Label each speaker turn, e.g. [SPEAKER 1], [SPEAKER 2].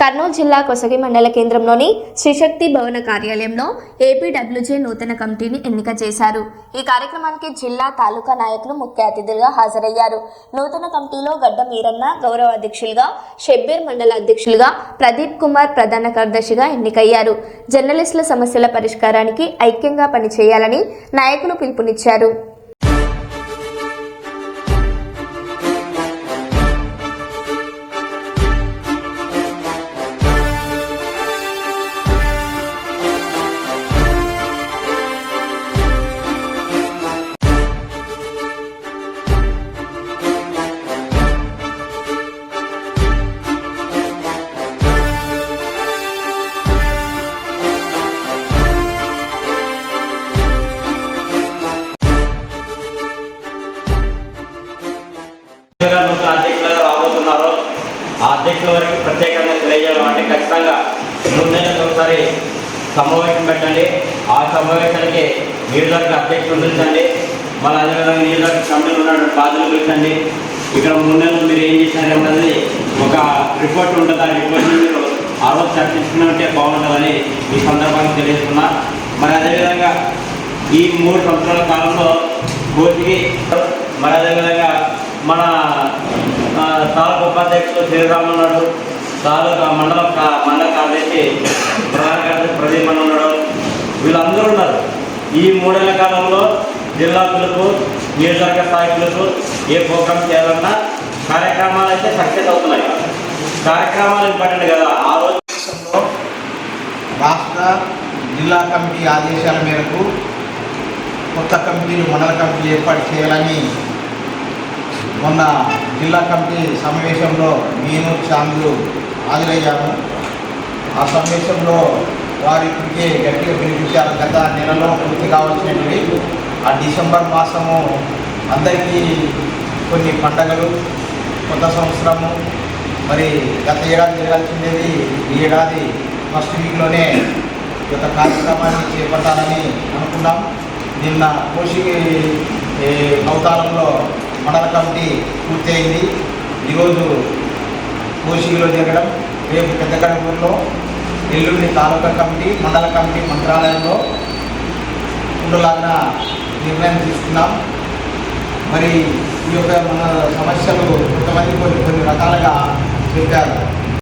[SPEAKER 1] కర్నూలు జిల్లా కొసగి మండల కేంద్రంలోని శ్రీశక్తి భవన కార్యాలయంలో ఏపీడబ్ల్యూజే నూతన కమిటీని ఎన్నిక చేశారు. ఈ కార్యక్రమానికి జిల్లా తాలూకా నాయకులు ముఖ్య అతిథులుగా హాజరయ్యారు. నూతన కమిటీలో గడ్డ మీరన్న గౌరవ అధ్యక్షులుగా షెబ్బీర్ మండల అధ్యక్షులుగా ప్రదీప్ కుమార్ ప్రధాన కార్యదర్శిగా ఎన్నికయ్యారు. జర్నలిస్టుల సమస్యల పరిష్కారానికి ఐక్యంగా పనిచేయాలని నాయకులు పిలుపునిచ్చారు.
[SPEAKER 2] ఆ అధ్యక్షుల వారికి ప్రత్యేకంగా తెలియజేయడం అంటే ఖచ్చితంగా మూడు ఒకసారి సమావేశం పెట్టండి. ఆ సమావేశానికి నియోజకవర్గ అధ్యక్షులు పిలిచండి మళ్ళీ అదేవిధంగా నియోజకవర్గ కమిటీలో ఉన్న బాధ్యులు పిలిచండి ఇక్కడ ముందే మీరు ఏం చేశారన్నది ఒక రిపోర్ట్ ఉంటుంది. ఆ రిపోర్ట్ని మీరు ఆ రోజు చర్చించుకున్నట్టే బాగుంటుందని ఈ సందర్భంగా తెలియజేస్తున్నా. మరి అదేవిధంగా ఈ మూడు సంవత్సరాల కాలంలో కోర్టుకి మరి అదేవిధంగా మన తాలూకు ఉపాధ్యక్షులు శ్రీరామ్ ఉన్నాడు తాలూకా మండల మండల కార్యదర్శి ప్రధాన కార్యదర్శి ప్రదీప్ అని ఉన్నాడు. వీళ్ళందరూ ఉన్నారు. ఈ మూడేళ్ళ కాలంలో జిల్లా పిలుపు నియోజకవర్గ స్థాయి పిలుపు ఏ ప్రోగ్రామ్ చేయాలన్నా కార్యక్రమాలు అయితే సక్సెస్ అవుతున్నాయి. కార్యక్రమాలు ఇంపార్టెంట్ కదా. ఆ రోజు
[SPEAKER 3] రాష్ట్ర జిల్లా కమిటీ ఆదేశాల మేరకు కొత్త కమిటీలు మండల కమిటీలు ఏర్పాటు చేయాలని మొన్న జిల్లా కమిటీ సమావేశంలో నేను చాంద్రు హాజరయ్యాము. ఆ సమావేశంలో వారి ఇప్పటికే గట్టిగా పిలిపించారు. గత నెలలో పూర్తి కావాల్సినవి. ఆ డిసెంబర్ మాసము అందరికీ కొన్ని పండగలు కొత్త సంవత్సరము మరి గత ఏడాది జరగాల్సిండేది ఈ ఏడాది ఫస్ట్ వీక్లోనే ఈ యొక్క కార్యక్రమాన్ని చేపట్టాలని అనుకున్నాం. నిన్న కోషి అవతారంలో మండల కమిటీ పూర్తయింది. ఈరోజు కోశిలో జరగడం రేపు పెద్దకడపూరులో ఎల్లుండి తాలూకా కమిటీ మండల కమిటీ మంత్రాలయంలో ఉండలాగిన నిర్ణయం తీసుకున్నాం. మరి ఈ యొక్క మన సమస్యలు కొంతమంది కొన్ని కొన్ని రకాలుగా చెప్పారు.